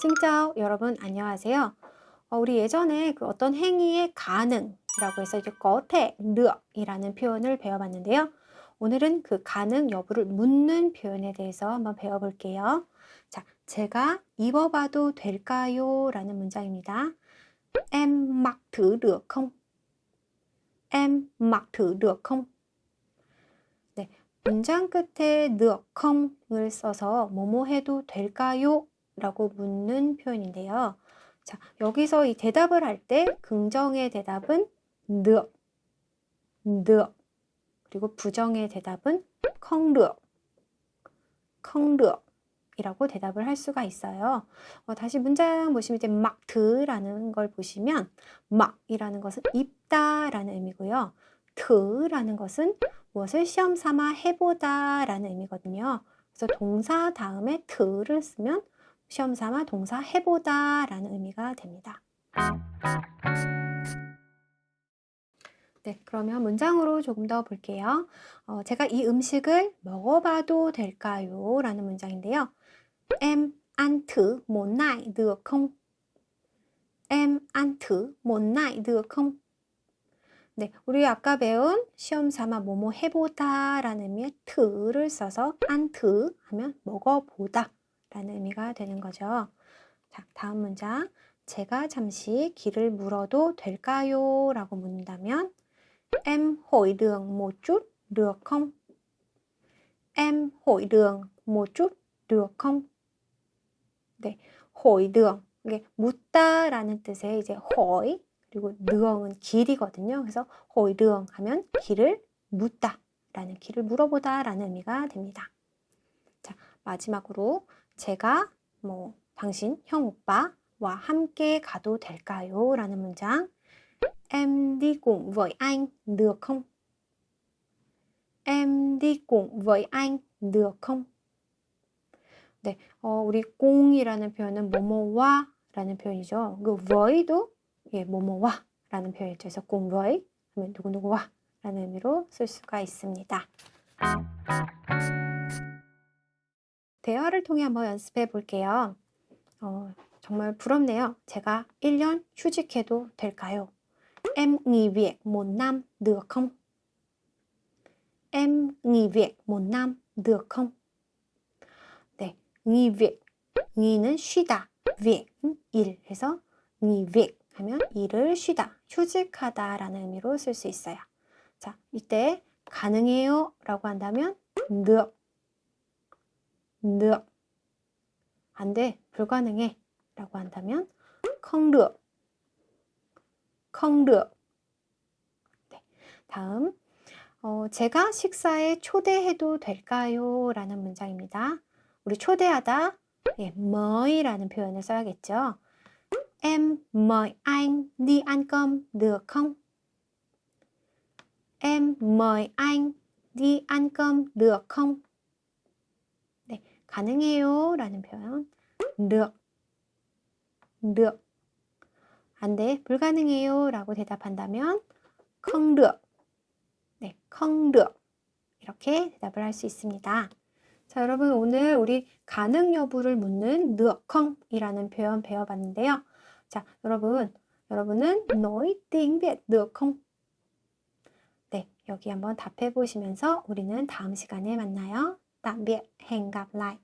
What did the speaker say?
싱짜오 여러분 안녕하세요. 어, 우리 예전에 그 어떤 행위의 가능이라고 해서 이제 거태 르이라는 표현을 배워봤는데요. 오늘은 그 가능 여부를 묻는 표현에 대해서 한번 배워볼게요. 자, 제가 입어봐도 될까요? 라는 문장입니다. Em mặc thử được 문장 끝에 khong을 써서 뭐뭐 해도 될까요? 라고 묻는 표현인데요. 자, 여기서 이 대답을 할 때 긍정의 대답은 được, được. 그리고 부정의 대답은 không được 이라고 대답을 할 수가 있어요. 어, 다시 문장 보시면 이제 막 드라는 걸 보시면 막이라는 것은 입다라는 의미고요. 드라는 것은 무엇을 시험 삼아 해보다라는 의미거든요. 그래서 동사 다음에 드를 쓰면 시험 삼아 동사 해보다 라는 의미가 됩니다. 네, 그러면 문장으로 조금 더 볼게요. 어, 제가 이 음식을 먹어봐도 될까요? 라는 문장인데요. Em ăn thử một? Em ăn thử một? 네, 우리 아까 배운 시험 삼아 뭐뭐 해보다 라는 의미의 트를 써서 안트 하면 먹어보다 라는 의미가 되는 거죠. 자, 다음 문장. 제가 잠시 길을 물어도 될까요? 라고 묻는다면 Em hỏi đường một chút được không? Em hỏi đường một chút được không? 네, hỏi đường 이게 묻다라는 뜻의 이제 hỏi 그리고 đường 은 길이거든요. 그래서 hỏi đường 하면 길을 묻다라는 길을 물어보다라는 의미가 됩니다. 자, 마지막으로 제가 뭐 당신 형 오빠와 함께 가도 될까요? 라는 문장. Em đi cùng với anh được không? Em đi cùng với anh được không? 네, 어, 우리 공이라는 표현은 뭐뭐와 라는 표현이죠. 그 v의도 예, 뭐뭐와 라는 표현이죠. 그래서 공의 하면 누구누구와 라는 의미로 쓸 수가 있습니다. 대화를 통해 한번 연습해 볼게요. 어, 정말 부럽네요. 제가 1년 휴직해도 될까요? Em nghỉ việc một năm được không? Em nghỉ việc một năm được không? 네, nghỉ việc. ngh이는 쉬다, việc 일 해서 nghỉ việc 하면 일을 쉬다, 휴직하다라는 의미로 쓸 수 있어요. 자, 이때 가능해요 라고 한다면 được, được. 안 돼, 불가능해 라고 한다면 không được. 네, 다음 어, 제가 식사에 초대해도 될까요? 라는 문장입니다. 우리 초대하다 예, mời 라는 표현을 써야겠죠. Em mời anh đi ăn cơm được không? Em mời anh đi ăn cơm được không? 네, 가능해요 라는 표현 được, được. 안 돼, 불가능해요 라고 대답한다면 được, 네, được 이렇게 대답을 할 수 있습니다. 자, 여러분 오늘 우리 가능 여부를 묻는 không 이라는 표현 배워봤는데요. 자, 여러분, 여러분은 Việt được không? 네, 여기 한번 답해 보시면서 우리는 다음 시간에 만나요. Tạm biệt, hẹn gặp lại.